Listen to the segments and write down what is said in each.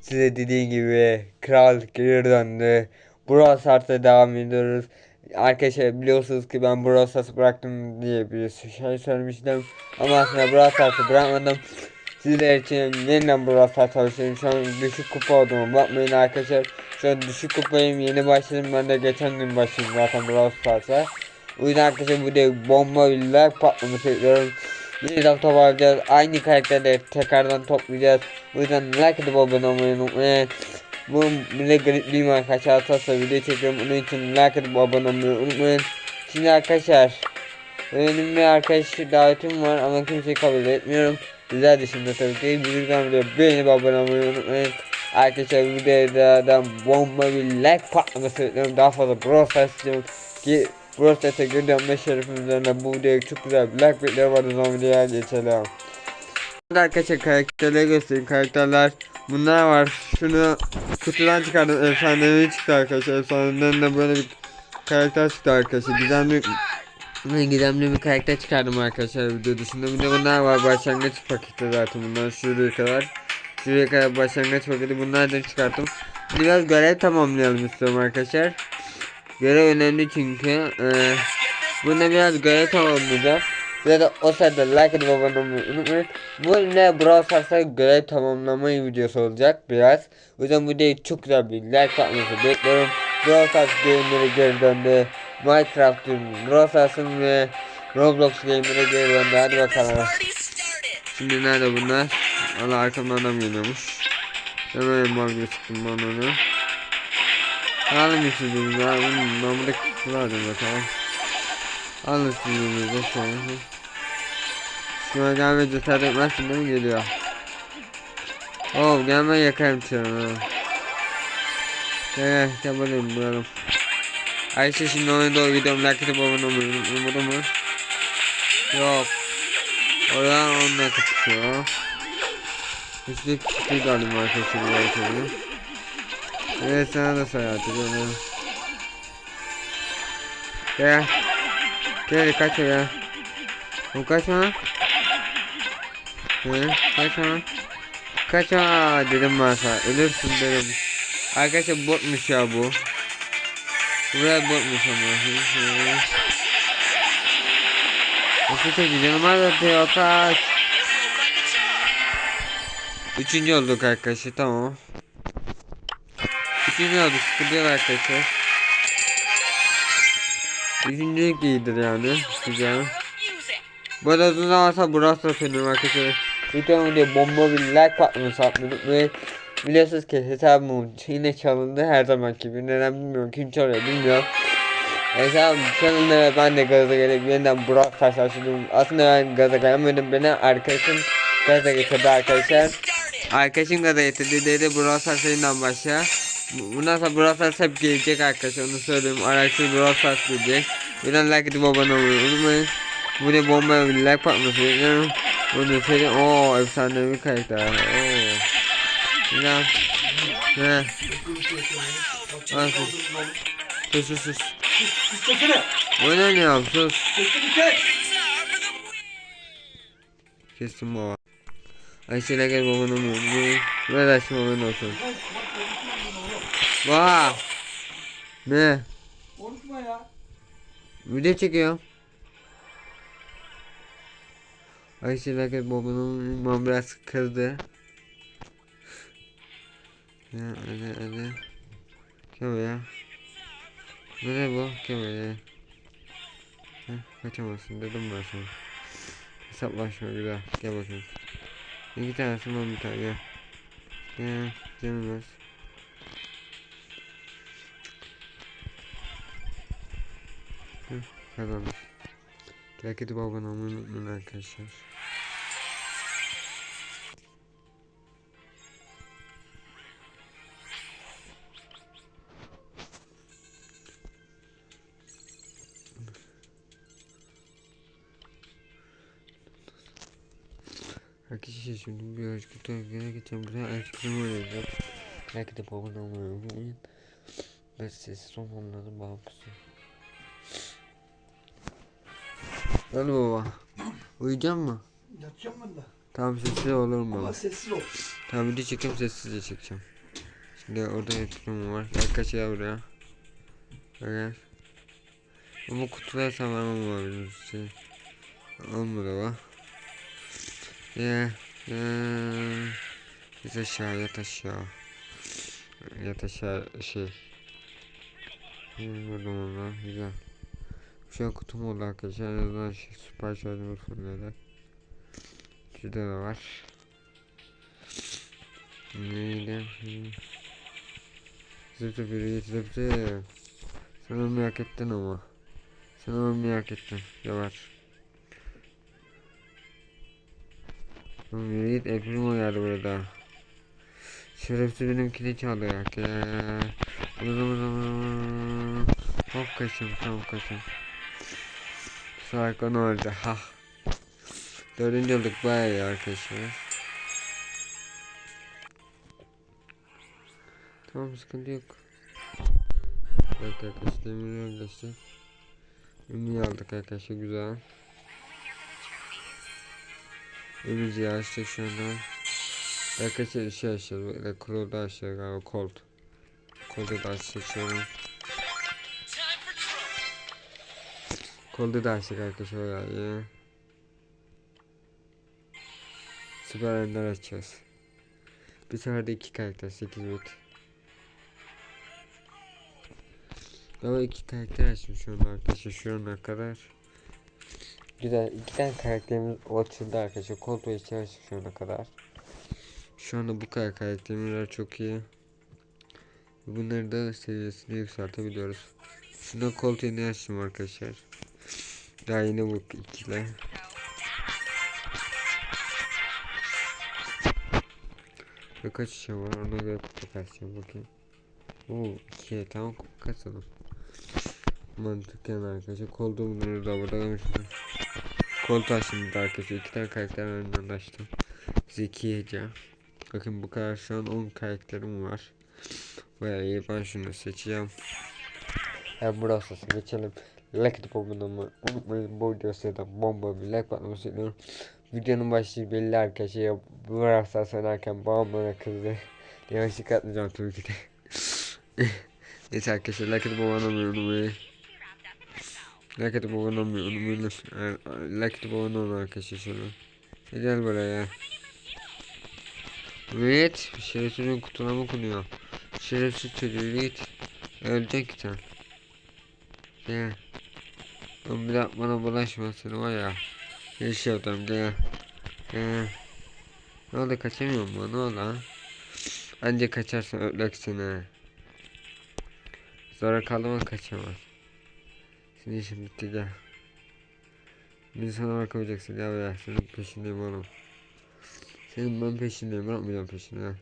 Size dediğim gibi kral geri döndü. Brawl Stars'a devam ediyoruz. Arkadaşlar biliyorsunuz ki ben Brawl Stars'ı bıraktım diye bir şey söylemiştim. Ama aslında Brawl Stars'ı bırakmadım. Sizler için yeniden Brawl Stars çalışıyorum. Şu an düşük kupa olduğumu bakmayın arkadaşlar. Şu an düşük kupayım yeni başladım. Ben de geçen gün başladım zaten Brawl Stars'a. O yüzden arkadaşlar bu da bomba bir like patlaması bekliyorum. Yeniden toparlayacağız. Aynı karakterleri tekrardan toplayacağız. O yüzden like atıp abone olmayı unutmayın. Bu bile gripliyim arkadaşlar. Asasla video çekiyorum. Onun için like atıp abone olmayı unutmayın. Şimdi arkadaşlar. Benim bir arkadaş davetim var ama kimseyi kabul etmiyorum. Güzel dışında tabii ki. Bu yüzden video beğenip abone olmayı unutmayın. Arkadaşlar bu videoda bomba bir like patlaması bekliyorum. Daha fazla Stars istiyorum ki Stars'a geri dönme şerefim üzerine bu videoya çok güzel bekliyorum. Hadi o zaman videoya geçelim. Şimdi arkadaşlar karakterleri göstereyim. Karakterler bunlar var. Şunu kutudan çıkardım. Efsanevi çıktı arkadaşlar. Efsaneden de böyle bir karakter çıktı arkadaşlar. Gizemli gizemli bir karakter çıkardım arkadaşlar video dışında. Bir de bunlar var. Başlangıç paketi zaten bunlar şuraya kadar. Şuraya kadar başlangıç paketi bunlardan çıkarttım. Biraz görev tamamlayalım istiyorum arkadaşlar. Görev önemli çünkü. Ee, bunda biraz görev tamamlayacağız. Ve de o sırada like edip abone olmayı unutmayın. Bu ne Brawl Stars'a görev tamamlama videosu olacak biraz. O yüzden bu videoyu çok güzel bir like atmanızı bekliyorum. Brawl Stars game'leri geri döndü. Minecraft'ın, Brawl Stars'ın ve Roblox game'leri geri döndü. Hadi bakalım. Şimdi nerede bunlar? Valla arkamdan adam geliyormuş. Hemen mal gözüktüm ben onu. Alın istediğiniz ya. Ben burada kılardım bakalım. Alın istediğiniz de şöyle. Şuna gelme cesaret etmezsin değil mi geliyor? Oh gelme yakarım çarını. Gel gel gel buradayım bulalım. Ayşe şimdi oyunda o videomu like edip abone olmayı unutmadı mı? Yok. Oradan onunla kapışıyor. Hiçbir küçük galiba arkadaşlar. Evet sana da seyahat ediyorum. Gel. Gel kaç ya. Bu kaçma. Hı, kaçma. Kaçma dedim ben sana. Ölürsün dedim. Arkadaşlar botmuş ya bu. Buraya botmuş ama. Nasıl çekti canım atıyor kaç. Üçüncü olduk arkadaşlar tamam. Üçüncü sıkıntı yok arkadaşlar. Üçüncülük iyidir yani. Güzel. Bu arada uzun zaman sonra Brawl söylüyorum arkadaşlar. Videomu diye bomba bir like patlaması atmadım ve biliyorsunuz ki hesabım yine çalındı her zaman gibi. Neden bilmiyorum kim çalıyor bilmiyorum. Hesabım çalındı ve ben de gaza gelip yeniden Stars açtım. Aslında ben gaza gelmedim. Beni arkadaşım gaza getirdi arkadaşlar. Arkadaşım gaza getirdi dedi Stars yeniden başla. Bu- Bundan sonra Brawl hep gelecek arkadaşlar onu söyleyeyim. Araçlı Brawl gelecek. Birden like edip abone olmayı unutmayın. Bu ne bomba bir like bekliyorum. Bunu söyleyeyim. Ooo efsanevi karakter. Ooo. Güzel. Ne? Nasıl? Sus sus sus. Çekene. Oynayalım sus. Çekene çek. Kestim baba. Ayşe'yle gel babanın önüne. Ver Ayşe babanın olsun. Vaa. Ne? Konuşma ya. Video çekiyorum. Ayşe'yle gel babanın babam biraz kızdı. Ya hadi hadi. Gel buraya. Ne bu? Gel buraya. Heh, kaçamazsın dedim ben sana. Hesaplaşma güzel. Gel bakayım. İki tanesi ben bir tane. Gel. Canım az. Hı, Kazandım. Like edip abone olmayı unutmayın arkadaşlar. Arkadaşlar şimdi bir açık gene geçeceğim. Güzel açıklama oynayacağım. Like edip olmayı unutmayın. Ben sessiz son anladım bağımsız. Hadi baba. Uyuyacak mı? Yatacağım ben de. Tamam sessiz olur mu? Ama baba? sessiz ol. Tamam video çekeyim sessizce çekeceğim. Şimdi orada ekranım var. Gel kaç ya buraya. Gel. Ama kutular tamam bizim için. Olmadı bak. Ya. Ya. Yat aşağı yat aşağı. Yat aşağı şey. Vurdum ona güzel. Şu an kutum oldu arkadaşlar. En azından şey, süper şarjımız fırladı. Şurada da var. Neydi? Zıptı biri zıptı. Sen onu merak ettin ama. Sen onu merak ettin. Yavaş. Oğlum yürü git El Primo geldi burada. Şerefsiz benimkini çaldı ya. Hop kaçın tamam kaçın. Sarkon öldü ha. Dördüncü olduk bayağı iyi arkadaşlar. Tamam sıkıntı yok. Evet arkadaşlar demiri arkadaşlar. Ümüğü aldık arkadaşlar güzel. Ümüğü açtık şu anda. Arkadaşlar şey açacağız. Böyle kuru da açacağız galiba kolt. Kolda da açacağız Kolda da açacak arkadaşlar ya. Süper Ender açacağız. Bir seferde iki karakter 8 bit. Ama iki karakter açtım şu anda arkadaşlar şu ana kadar. Güzel iki tane karakterimiz açıldı arkadaşlar. Colt ve içi açtık şu ana kadar. Şu anda bu kadar karakterler çok iyi. Bunları da seviyesini yükseltebiliyoruz. Şuna yeni açtım arkadaşlar. Daha yeni bu ikile. Ve kaç şey var ona göre kasacağım bakayım. Oo ikiye tamam kasalım. Mantıken arkadaşlar kolda bunları da burada görmüşsünüz. Kol taşımdı arkadaşlar iki tane karakter önünden açtım. Zekice. Bakın bu kadar şu an 10 karakterim var. Bayağı iyi ben şunu seçeceğim. Yani burası geçelim. Like atıp abone olmayı unutmayın. Bu videoya da bomba bir like atmayı istiyorum. Videonun başlığı belli arkadaşlar. Bu arasa söylerken babam bana kızdı. Yavaşlık atmayacağım tabii ki de. Neyse arkadaşlar like atıp abone olmayı unutmayın. Like atıp abone olmayı unutmayın. Like atıp abone olun arkadaşlar şöyle. Gel buraya. Evet, şerefsizin kutuna mı konuyor? Şerefsiz çocuğu git. Ölecek sen. Gel. Oğlum bir daha bana bulaşma seni var ya. Bir şey yaptım gel. Gel. Ne oldu kaçamıyor mu? Ne oldu ha? Anca kaçarsın ötlek seni. Sonra kaldı mı kaçamaz. Senin işin bitti gel. Bir sana bakamayacaksın gel ya. Senin peşindeyim oğlum. Senin ben peşindeyim bırakmayacağım peşini ha.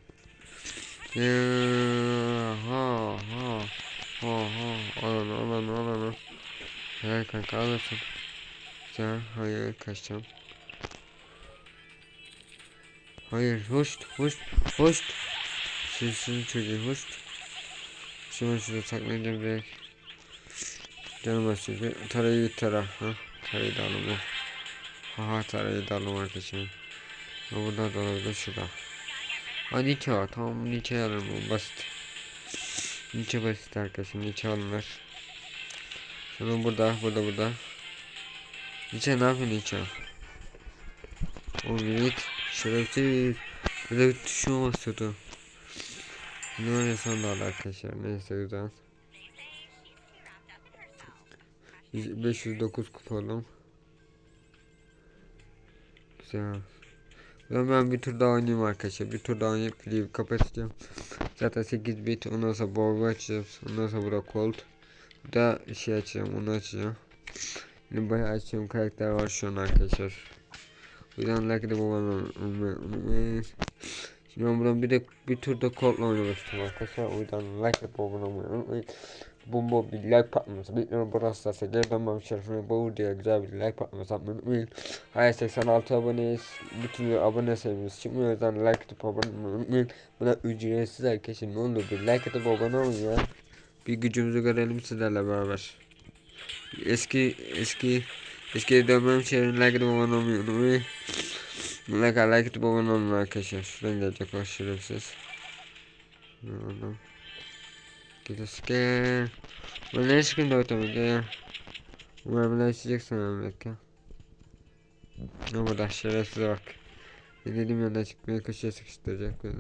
Ha ha ha ha al onu al Helal kanka alırsın. Güzel hayır kaçacağım. Hayır hoş hoş hoş. Sizin çocuğu hoş. Şimdi şurada saklayacağım direkt. Canım açıyor. Tarayı git tara. Ha? Tarayı da alalım. Ha ha tarayı da alalım arkadaşlar. Ha, Burada da olabilir şurada. Ha Nietzsche var. Tamam Nietzsche alırım basit. Nietzsche basit arkadaşlar. Nietzsche alınır. Şunu burada, burada, burada. Nietzsche ne yapıyor Nietzsche? Oğlum git. Şerefsiz. Burada bir tuşuma basıyordu. Ne var ya son da aldı arkadaşlar. Neyse güzel. 509 kupa oldum. Güzel. Ben, bir tur daha oynayayım arkadaşlar. Bir tur daha oynayıp videoyu kapatacağım. Zaten 8 bit. Ondan sonra Borgo açacağız. Ondan sonra burada Colt. Bir daha şey açacağım. Onu açacağım. Yine bayağı açacağım karakter var şu an arkadaşlar. O yüzden like de unutmayın. Şimdi ben buradan bir de bir turda Colt'la oynamak arkadaşlar. O yüzden like de babamla unutmayın. Bomba bir like patlaması bekliyorum. Burası da geri dönmem şerefine bu videoya güzel bir like patlaması atmayı unutmayın. Hayır 86 aboneyiz. Bütün abone sayımız çıkmıyor. O yüzden like atıp abone olmayı unutmayın. Buna ücretsiz arkadaşlar ne olur bir like atıp abone olun ya. Bir gücümüzü görelim sizlerle beraber. Eski eski eski dönmem şerefine like olmayı unutmayın. Like like abone olun arkadaşlar. Şuradan gelecek o şerefsiz. Gidiyoruz gel. Bu ne sıkıntı otomatik ya. Umarım açacaksın Ahmet ya. Ne burada şerefsize bak. Dedim yanına çıkmaya köşeye sıkıştıracak beni.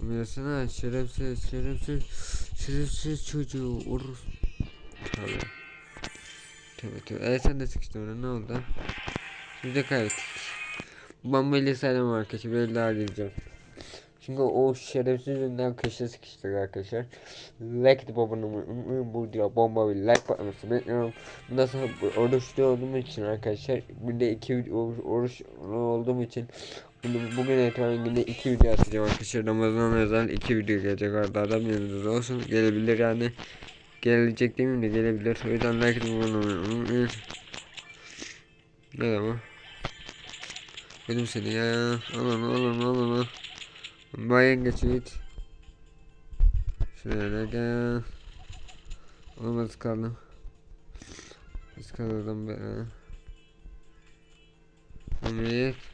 Umarasana şerefsiz şerefsiz şerefsiz çocuğu urus. Tabii. Tabii tabii. E sen de sıkıştın oraya ne oldu? Biz de kaybettik. Bombayla saymam arkadaşlar. Böyle daha gireceğim. Çünkü o şerefsiz yüzünden köşeye sıkıştık arkadaşlar. Like olmayı unutmayın. Bu diyor bomba bir like patlaması bekliyorum. Bundan sonra oruçlu olduğum için arkadaşlar. Günde iki video oruç, oruç olduğum için bunu bugün itibaren günde iki video atacağım arkadaşlar. Ramazan özel iki video gelecek arda arda bilginiz olsun. Gelebilir yani. Gelecek demeyeyim de gelebilir. O yüzden like unutmayın. Ne ama? Benim seni ya. Al onu al onu al onu. Bayan geçit. Şöyle gel. Olmaz kaldım. Biz kaldım be. Ümit.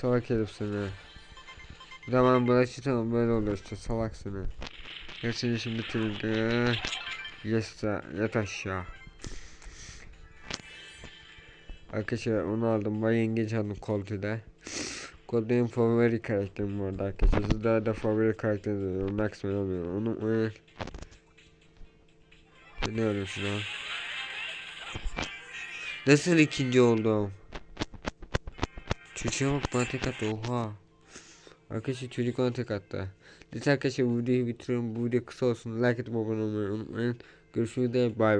Salak herif seni. Zaman bulaşırsan böyle olur işte salak seni. Ya seni şimdi bitirdi. Yes yat aşağı. Arkadaşlar onu aldım. Ben yengeç aldım koltuğda. Kod benim favori karakterim bu arada arkadaşlar. Sizler de favori karakteriniz oluyor. Max ben olmuyor. Unutmayın. Ne arıyorsun ha? Nasıl ikinci oldum? Çocuğa bak bana tek attı oha. Arkadaşlar çocuk bana tek attı. Neyse arkadaşlar bu videoyu bitiriyorum. Bu video kısa olsun. Like atıp abone olmayı unutmayın. Görüşmek üzere. Bye.